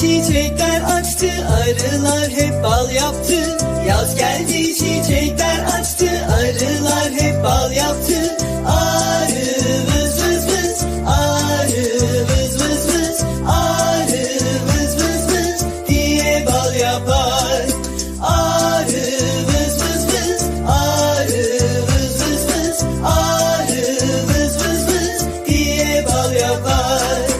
çiçekler açtı arılar hep bal yaptı. Yaz geldi çiçekler açtı arılar hep bal yaptı. Arı vız vız vız arı vız vız vız arı vız vız vız diye bal yapar. Arı vız vız vız arı vız vız vız arı vız vız vız diye bal yapar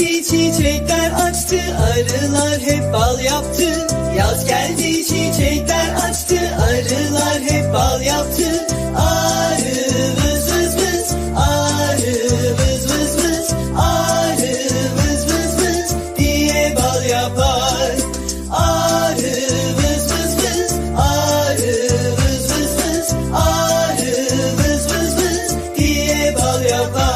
geldi çiçekler açtı arılar hep bal yaptı. Yaz geldi çiçekler açtı arılar hep bal yaptı. Arı vız vız vız arı vız vız vız arı vız vız vız diye bal yapar. Arı vız vız vız arı vız vız vız arı vız vız vız diye bal yapar